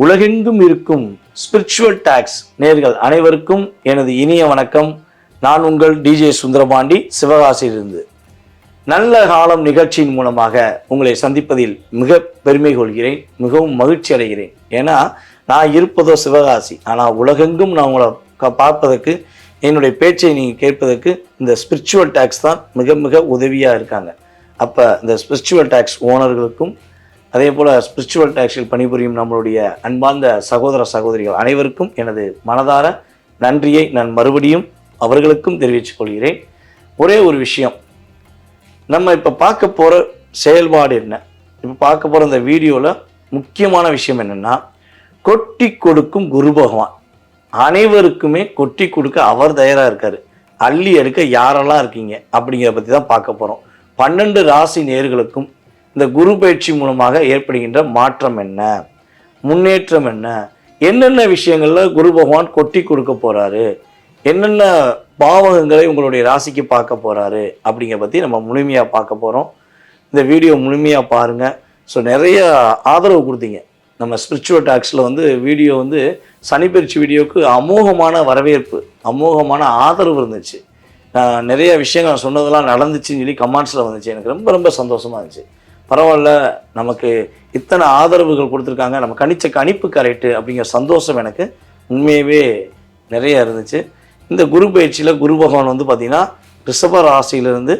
உலகெங்கும் இருக்கும் spiritual tax நேர்கள் அனைவருக்கும் எனது இனிய வணக்கம். நான் உங்கள் டிஜே சுந்தரபாண்டி சிவகாசியிலிருந்து. நல்ல காலம் நிகழ்ச்சியின் மூலமாக உங்களை சந்திப்பதில் மிக பெருமை கொள்கிறேன் மிகவும் மகிழ்ச்சி அடைகிறேன். ஏன்னா நான் இருப்பதோ சிவகாசி ஆனால் உலகெங்கும் நான் உங்களை க- பார்ப்பதற்கு என்னுடைய பேச்சை நீங்கள் கேட்பதற்கு இந்த ஸ்பிரிச்சுவல் டாக்ஸ் தான் மிக மிக உதவியாக இருக்காங்க. அப்போ இந்த ஸ்பிரிச்சுவல் டாக்ஸ் ஓனர்களுக்கும் அதே போல் ஸ்பிரிச்சுவல் டாக்ஸில் பணிபுரியும் நம்மளுடைய அன்பார்ந்த சகோதர சகோதரிகள் அனைவருக்கும் எனது மனதார நன்றியை நான் மறுபடியும் அவர்களுக்கும் தெரிவித்துக் கொள்கிறேன். ஒரே ஒரு விஷயம். நம்ம இப்போ பார்க்க போகிற செயல்பாடு என்ன? இப்போ பார்க்க போகிற இந்த வீடியோவில் முக்கியமான விஷயம் என்னென்னா கொட்டி கொடுக்கும் குரு பகவான். அனைவருக்குமே கொட்டி கொடுக்க அவர் தயாராக இருக்கார். அள்ளி எடுக்க யாரெல்லாம் இருக்கீங்க அப்படிங்கிறத பற்றி தான் பார்க்க போகிறோம் பன்னெண்டு ராசி நேர்களுக்கும் இந்த குரு பயிற்சி மூலமாக ஏற்படுகின்ற மாற்றம் என்ன? முன்னேற்றம் என்ன? என்னென்ன விஷயங்களில் குரு பகவான் கொட்டி கொடுக்க போகிறாரு என்னென்ன பாவகங்களை உங்களுடைய ராசிக்கு பார்க்க போகிறாரு அப்படிங்கிற பற்றி நம்ம முழுமையாக பார்க்க போகிறோம் இந்த வீடியோ முழுமையாக பாருங்கள் ஸோ நிறைய ஆதரவு கொடுத்தீங்க. நம்ம ஸ்பிரிச்சுவல் டாக்ஸில் வந்து வீடியோ வந்து சனிப்பயிற்சி வீடியோவுக்கு அமோகமான வரவேற்பு அமோகமான ஆதரவு இருந்துச்சு. நான் நிறைய விஷயங்கள் நான் சொன்னதெல்லாம் நடந்துச்சுன்னு சொல்லி கமெண்ட்ஸில் வந்துச்சு. எனக்கு ரொம்ப ரொம்ப சந்தோஷமாக இருந்துச்சு. பரவாயில்ல நமக்கு இத்தனை ஆதரவுகள் கொடுத்துருக்காங்க. நம்ம கணிச்ச கணிப்பு கரெக்டு அப்படிங்கிற சந்தோஷம் எனக்கு. உண்மையாகவே நிறைய இருந்துச்சு. இந்த குரு பயிற்சியில் குரு பகவான் வந்து பார்த்திங்கன்னா ரிஷப ராசியிலிருந்து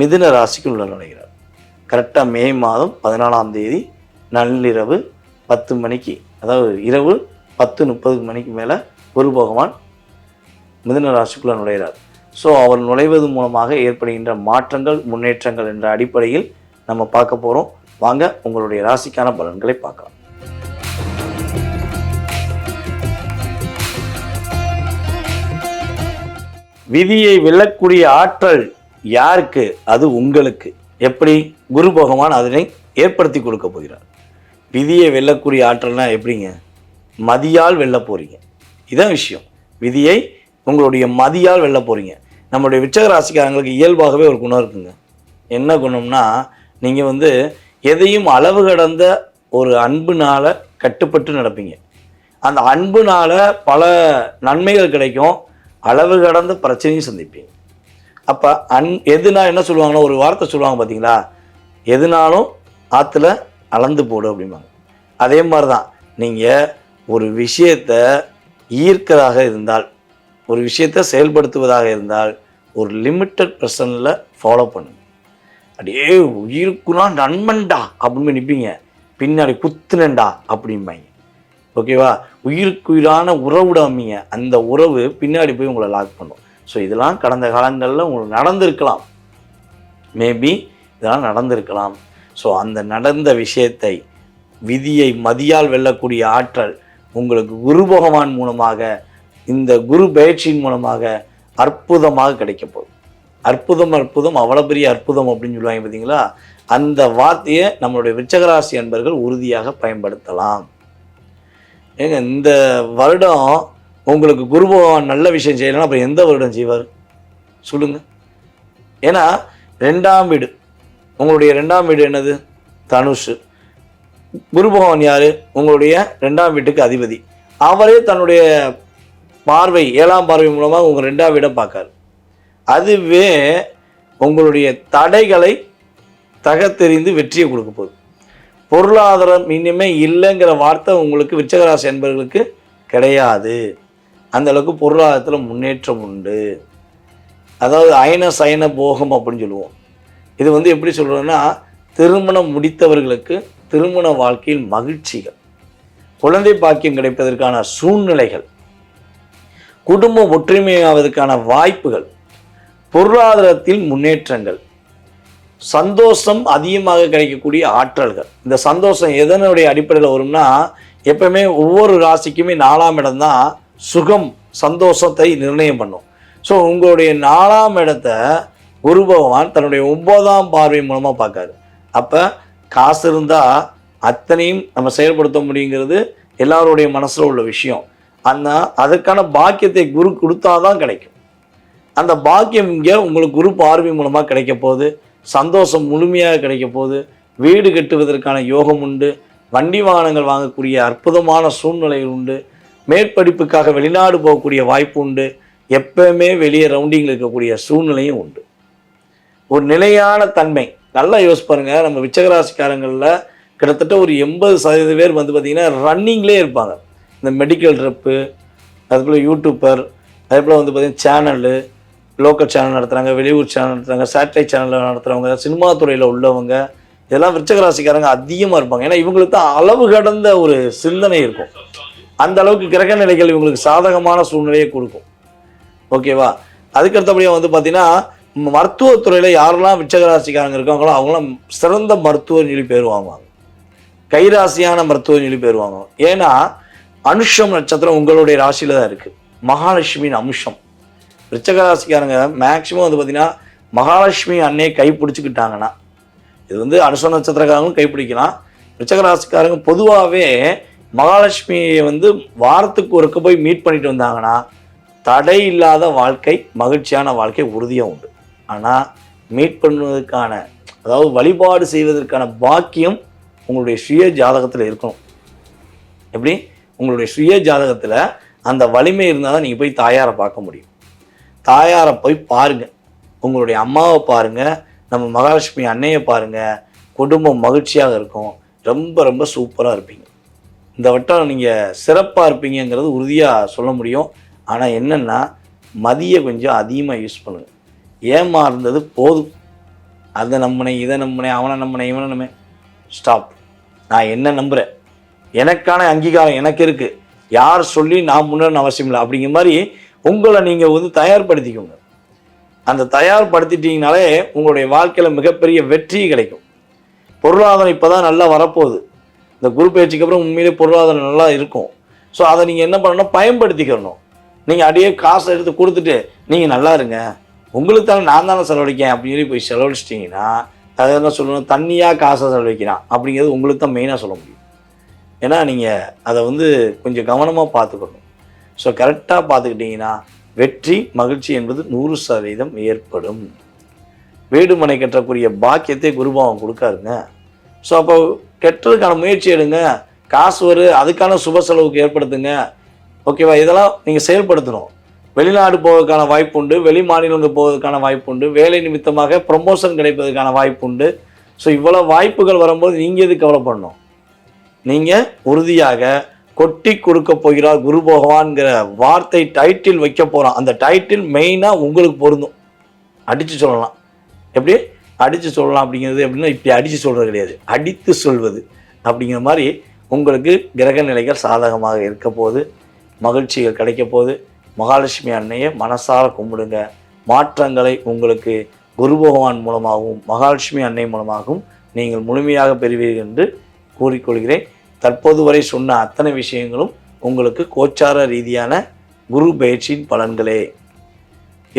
மிதுன ராசிக்கு உள்ள நுழைகிறார். கரெக்டாக மே மாதம் பதினாலாம் தேதி நள்ளிரவு பத்து மணிக்கு அதாவது இரவு பத்து முப்பது மணிக்கு மேலே குரு பகவான் மிதுன ராசிக்குள்ளே நுழைகிறார். ஸோ அவர் நுழைவது மூலமாக ஏற்படுகின்ற மாற்றங்கள் முன்னேற்றங்கள் என்ற அடிப்படையில் நம்ம பார்க்க போகிறோம் வாங்க உங்களுடைய ராசிக்கான பலன்களை பார்க்கலாம். விதியை வெல்லக்கூடிய ஆற்றல் யாருக்கு? அது உங்களுக்கு. எப்படி? குரு பகவான் அதனை ஏற்படுத்தி கொடுக்க போகிறார். விதியை வெல்லக்கூடிய ஆற்றல்னா எப்படிங்க? மதியால் வெல்ல போறீங்க. இதான் விஷயம். விதியை உங்களுடைய மதியால் வெல்ல போகிறீங்க நம்மளுடைய விச்சக ராசிக்காரங்களுக்கு இயல்பாகவே ஒரு குணம் இருக்குங்க. என்ன குணம்னா நீங்கள் வந்து எதையும் அளவு கடந்த ஒரு அன்புனால் கட்டுப்பட்டு நடப்பீங்க. அந்த அன்புனால் பல நன்மைகள் கிடைக்கும். அளவு கடந்த பிரச்சனையும் சந்திப்பீங்க. அப்போ அன் எதுனா என்ன சொல்லுவாங்கன்னா ஒரு வார்த்தை சொல்லுவாங்க பார்த்தீங்களா எதுனாலும் ஆற்றுல அளந்து போடு அப்படிம்பாங்க. அதே மாதிரி தான் நீங்கள் ஒரு விஷயத்தை ஈர்க்கிறதாக இருந்தால் ஒரு விஷயத்தை செயல்படுத்துவதாக இருந்தால் ஒரு லிமிட்டட் பர்சனில் ஃபாலோ பண்ணுங்க. அப்படியே உயிருக்குனா நண்பன்டா அப்படின்னு நிற்பீங்க பின்னாடி குத்துனண்டா அப்படிம்பாங்க. ஓகேவா உயிருக்குயிரான உறவுடாமீங்க அந்த உறவு பின்னாடி போய் உங்களை லாக் பண்ணும். ஸோ இதெல்லாம் கடந்த காலங்களில் உங்களுக்கு நடந்திருக்கலாம். மேபி இதெல்லாம் நடந்திருக்கலாம். ஸோ அந்த நடந்த விஷயத்தை விதியை மதியால் வெல்லக்கூடிய ஆற்றல் உங்களுக்கு குரு பகவான் மூலமாக இந்த குரு பயிற்சியின் மூலமாக அற்புதமாக கிடைக்க போகுது. அற்புதம் அற்புதம் அவ்வளோ பெரிய அற்புதம் அப்படின்னு சொல்லுவாங்க பார்த்தீங்களா அந்த வார்த்தையை நம்மளுடைய விச்சகராசி அன்பர்கள் உறுதியாக பயன்படுத்தலாம். ஏங்க இந்த வருடம் உங்களுக்கு குரு பகவான் நல்ல விஷயம் செய்யலைன்னா அப்புறம் எந்த வருடம் செய்வார்? சொல்லுங்க. ஏன்னா ரெண்டாம் வீடு. உங்களுடைய ரெண்டாம் வீடு என்னது? தனுஷு குரு பகவான் யார்? உங்களுடைய ரெண்டாம் வீட்டுக்கு அதிபதி. அவரே தன்னுடைய பார்வை ஏழாம் பார்வை மூலமாக உங்கள் ரெண்டாம் வீடை பார்க்காரு அதுவே உங்களுடைய தடைகளை தகத்தெறிந்து வெற்றியை கொடுக்க போகுது. பொருளாதாரம் இனிமே இல்லைங்கிற வார்த்தை உங்களுக்கு விச்சகராசி என்பவர்களுக்கு கிடையாது. அந்த அளவுக்கு பொருளாதாரத்தில் முன்னேற்றம் உண்டு. அதாவது அயன சயன போகம் அப்படின்னு சொல்லுவோம். இது வந்து எப்படி சொல்கிறோன்னா திருமணம் முடித்தவர்களுக்கு திருமண வாழ்க்கையில் மகிழ்ச்சிகள். குழந்தை பாக்கியம் கிடைப்பதற்கான சூழ்நிலைகள். குடும்பம் ஒற்றுமையாவதற்கான வாய்ப்புகள் பொருளாதாரத்தில் முன்னேற்றங்கள் சந்தோஷம் அதிகமாக கிடைக்கக்கூடிய ஆற்றல்கள். இந்த சந்தோஷம் எதனுடைய அடிப்படையில் வரும்னா எப்பவுமே ஒவ்வொரு ராசிக்குமே நாலாம் இடம் தான் சுகம் சந்தோஷத்தை நிர்ணயம் பண்ணும். ஸோ உங்களுடைய நாலாம் இடத்த குரு பகவான் தன்னுடைய ஒன்பதாம் பார்வை மூலமாக பார்க்காரு. அப்போ காசு இருந்தால் அத்தனையும் நம்ம செயல்படுத்த முடியுங்கிறது எல்லாருடைய மனசில் உள்ள விஷயம். ஆனால் அதற்கான பாக்கியத்தை குரு கொடுத்தாதான் கிடைக்கும். அந்த பாக்கியம் இங்கே உங்களுக்கு குரு பார்வை மூலமாக கிடைக்க போகுது. சந்தோஷம் முழுமையாக கிடைக்க போகுது. வீடு கட்டுவதற்கான யோகம் உண்டு. வண்டி வாகனங்கள் வாங்கக்கூடிய அற்புதமான சூழ்நிலைகள் உண்டு. மேற்படிப்புக்காக வெளிநாடு போகக்கூடிய வாய்ப்பு உண்டு. எப்பவுமே வெளியே ரவுண்டிங்கில் இருக்கக்கூடிய சூழ்நிலையும் உண்டு. ஒரு நிலையான தன்மை. நல்லா யோசிப்பாருங்க நம்ம விச்சகராசிக்காரங்களில் கிட்டத்தட்ட ஒரு எண்பது சதவீத பேர் வந்து பார்த்திங்கன்னா ரன்னிங்லேயே இருப்பாங்க. இந்த மெடிக்கல் ட்ரிப்பு அதுபோல் யூடியூப்பர் அதேபோல் வந்து பார்த்திங்கன்னா சேனலு லோக்கல் சேனல் நடத்துகிறாங்க வெளியூர் சேனல் நடத்துகிறாங்க சேட்டலைட் சேனலில் நடத்துகிறவங்க சினிமா துறையில் உள்ளவங்க இதெல்லாம் விருச்சகராசிக்காரங்க அதிகமாக இருப்பாங்க. ஏன்னா இவங்களுக்கு தான் அளவு கடந்த ஒரு சிந்தனை இருக்கும். அந்த அளவுக்கு கிரக நிலைகள் இவங்களுக்கு சாதகமான சூழ்நிலையை கொடுக்கும். ஓகேவா அதுக்கு அடுத்தபடியாக வந்து பார்த்தீங்கன்னா மருத்துவத்துறையில் யாரெல்லாம் விச்சகராசிக்காரங்க இருக்காங்களோ அவங்களாம் சிறந்த மருத்துவ நிலை பேர் வாங்குவாங்க. கைராசியான மருத்துவ நிலை பேர் வாங்குவாங்க. ஏன்னா அனுஷம் நட்சத்திரம் உங்களுடைய ராசியில் தான் இருக்குது மகாலட்சுமியின் அம்சம் ரிச்சகராசிக்காரங்க மேக்சிமம் வந்து பார்த்தீங்கன்னா மகாலட்சுமி அன்னையை கை பிடிச்சிக்கிட்டாங்கன்னா இது வந்து அனுஷ நட்சத்திரக்காரங்களும் கைப்பிடிக்கலாம். ரிச்சகராசிக்காரங்க பொதுவாகவே மகாலட்சுமியை வந்து வாரத்துக்கு ஒருக்க போய் மீட் பண்ணிட்டு வந்தாங்கன்னா தடை இல்லாத வாழ்க்கை மகிழ்ச்சியான வாழ்க்கை உறுதியாக உண்டு. ஆனால் மீட் பண்ணுவதற்கான அதாவது வழிபாடு செய்வதற்கான பாக்கியம் உங்களுடைய சுய ஜாதகத்தில் இருக்கணும். எப்படி? உங்களுடைய சுய ஜாதகத்தில் அந்த வலிமை இருந்தால் தான் நீங்கள் போய் தாயாரை பார்க்க முடியும். தாயாரை போய் பாருங்கள் உங்களுடைய அம்மாவை பாருங்கள் நம்ம மகாலட்சுமி அன்னையை பாருங்கள் குடும்பம் மகிழ்ச்சியாக இருக்கும். ரொம்ப ரொம்ப சூப்பராக இருப்பீங்க. இந்த வட்டம் நீங்கள் சிறப்பாக இருப்பீங்கங்கிறது உறுதியாக சொல்ல முடியும். ஆனால் என்னென்னா மதியை கொஞ்சம் அதிகமாக யூஸ் பண்ணுங்க. ஏமாறுந்தது போதும். அதை நம்பினேன் இதை நம்பினேன் அவனை நம்பினேன் இவனை நம்ம ஸ்டாப் நான் என்ன நம்புகிறேன் எனக்கான அங்கீகாரம் எனக்கு இருக்குது யார் சொல்லி நான் முன்னேறணும் அவசியம் இல்லை. அப்படிங்கிற மாதிரி உங்களை நீங்கள் வந்து தயார்படுத்திக்கோங்க. அந்த தயார்படுத்திட்டீங்கனாலே உங்களுடைய வாழ்க்கையில் மிகப்பெரிய வெற்றி கிடைக்கும். பொருளாதாரம் இப்போ தான் நல்லா வரப்போகுது. இந்த குரு பயிற்சிக்கு அப்புறம் உண்மையிலே பொருளாதாரம் நல்லா இருக்கும். ஸோ அதை நீங்கள் என்ன பண்ணணும்? பயன்படுத்திக்கிறணும் நீங்கள் அப்படியே காசை எடுத்து கொடுத்துட்டு நீங்கள் நல்லா இருங்க. உங்களுக்கு தானே நான் தானே செலவழிக்கேன். அப்படின்னு சொல்லி போய் செலவழிச்சிட்டிங்கன்னா அதை என்ன சொல்லணும் தண்ணியாக காசை செலவழிக்கிறான். அப்படிங்கிறது உங்களுக்கு தான் மெயினாக சொல்ல முடியும். ஏன்னா நீங்கள் அதை வந்து கொஞ்சம் கவனமாக பார்த்துக்கணும். ஸோ கரெக்டாக பார்த்துக்கிட்டிங்கன்னா வெற்றி மகிழ்ச்சி என்பது நூறு சதவீதம் ஏற்படும். வீடுமனை கற்றக்கூடிய கட்டக்கூடிய பாக்கியத்தை குருபாவம் கொடுக்காருங்க. ஸோ அப்போ கெட்டதுக்கான முயற்சி எடுங்க. காசு வரு அதுக்கான சுப செலவுக்கு ஏற்படுத்துங்க. ஓகேவா இதெல்லாம் நீங்கள் செயல்படுத்தணும். வெளிநாடு போவதற்கான வாய்ப்பு உண்டு. வெளி மாநிலங்கள் போவதற்கான வாய்ப்பு உண்டு. வேலை நிமித்தமாக ப்ரொமோஷன் கிடைப்பதற்கான வாய்ப்பு உண்டு. ஸோ இவ்வளோ வாய்ப்புகள் வரும்போது நீங்கள் எது கவலைப்படணும்? நீங்கள் உறுதியாக கொட்டி கொடுக்க போகிறார் குரு பகவான்கிற வார்த்தை டைட்டில் வைக்க போகிறோம் அந்த டைட்டில் மெயினாக உங்களுக்கு பொருந்தும். அடித்து சொல்லலாம். எப்படி? அடித்து சொல்லலாம் அப்படிங்கிறது எப்படின்னா இப்படி அடித்து சொல்கிறது கிடையாது. அடித்து சொல்வது அப்படிங்கிற மாதிரி உங்களுக்கு கிரக நிலைகள் சாதகமாக இருக்க போது மகிழ்ச்சிகள் கிடைக்க போது மகாலட்சுமி அன்னையை மனசார கும்பிடுங்க. மாற்றங்களை உங்களுக்கு குரு பகவான் மூலமாகவும் மகாலட்சுமி அன்னை மூலமாகவும் நீங்கள் முழுமையாக பெறுவீர்கள் என்று கூறிக்கொள்கிறேன். தற்போது வரை சொன்ன அத்தனை விஷயங்களும் உங்களுக்கு கோச்சார ரீதியான குரு பயிற்சியின் பலன்களே.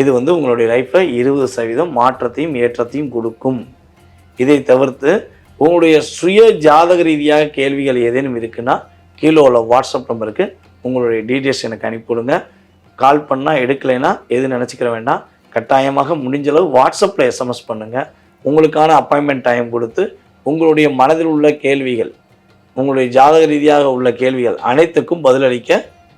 இது வந்து உங்களுடைய லைஃப்பில் இருபது சதவீதம் மாற்றத்தையும் ஏற்றத்தையும் கொடுக்கும். இதை தவிர்த்து உங்களுடைய சுய ஜாதக ரீதியாக கேள்விகள் ஏதேனும் இருக்குன்னா கீழே உள்ள வாட்ஸ்அப் நம்பருக்கு உங்களுடைய டீட்டெயில்ஸ் எனக்கு அனுப்பிவிடுங்க. கால் பண்ணால் எடுக்கலைன்னா எது நினச்சிக்கிற வேண்டாம். கட்டாயமாக முடிஞ்சளவு வாட்ஸ்அப்பில் எஸ்எம்எஸ் பண்ணுங்கள் உங்களுக்கான அப்பாயின்மெண்ட் டைம் கொடுத்து உங்களுடைய மனதில் உள்ள கேள்விகள் உங்களுடைய ஜாதக ரீதியாக உள்ள கேள்விகள் அனைத்துக்கும் பதிலளிக்க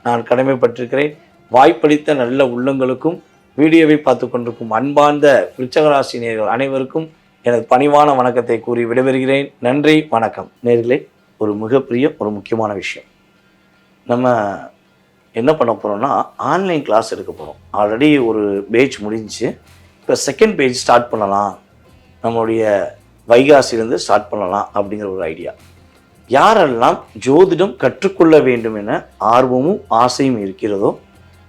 நான் கடமைப்பட்டிருக்கிறேன். வாய்ப்பளித்த நல்ல உள்ளங்களுக்கும் வீடியோவை பார்த்து கொண்டிருக்கும் அன்பார்ந்த விருச்சகராசி நேர்கள் அனைவருக்கும் எனது பணிவான வணக்கத்தை கூறி விடைபெறுகிறேன். நன்றி வணக்கம். நேர்களே ஒரு மிகப்பெரிய ஒரு முக்கியமான விஷயம். நம்ம என்ன பண்ண போகிறோம்னா ஆன்லைன் கிளாஸ் எடுக்க போகிறோம் ஆல்ரெடி ஒரு பேஜ் முடிஞ்சு இப்போ செகண்ட் பேஜ் ஸ்டார்ட் பண்ணலாம். நம்மளுடைய வைகாசிலிருந்து ஸ்டார்ட் பண்ணலாம் அப்படிங்கிற ஒரு ஐடியா யாரெல்லாம் ஜோதிடம் கற்றுக்கொள்ள வேண்டும் என ஆர்வமும் ஆசையும் இருக்கிறதோ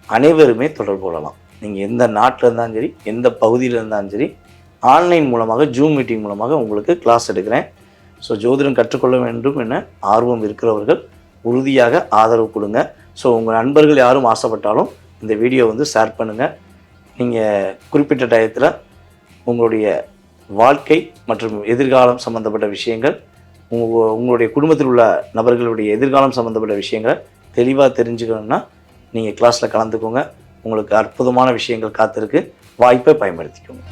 அனைவருமே தொடர்பு கொள்ளலாம். நீங்கள் எந்த நாட்டில் இருந்தாலும் சரி எந்த பகுதியில் இருந்தாலும் சரி ஆன்லைன் மூலமாக ஜூம் மீட்டிங் மூலமாக உங்களுக்கு கிளாஸ் எடுக்கிறேன். ஸோ ஜோதிடம் கற்றுக்கொள்ள வேண்டும் என ஆர்வம் இருக்கிறவர்கள் உறுதியாக ஆதரவு கொடுங்க. ஸோ உங்கள் நண்பர்கள் யாரும் ஆசைப்பட்டாலும் இந்த வீடியோ வந்து ஷேர் பண்ணுங்கள் நீங்கள் குறிப்பிட்ட டயத்தில் உங்களுடைய வாழ்க்கை மற்றும் எதிர்காலம் சம்மந்தப்பட்ட விஷயங்கள் உங்களுடைய குடும்பத்தில் உள்ள நபர்களுடைய எதிர்காலம் சம்மந்தப்பட்ட விஷயங்களை தெளிவாக தெரிஞ்சுக்கணுன்னா நீங்கள் கிளாஸில் கலந்துக்கோங்க. உங்களுக்கு அற்புதமான விஷயங்கள் காத்திருக்கு. வாய்ப்பை பயன்படுத்திக்கோங்க.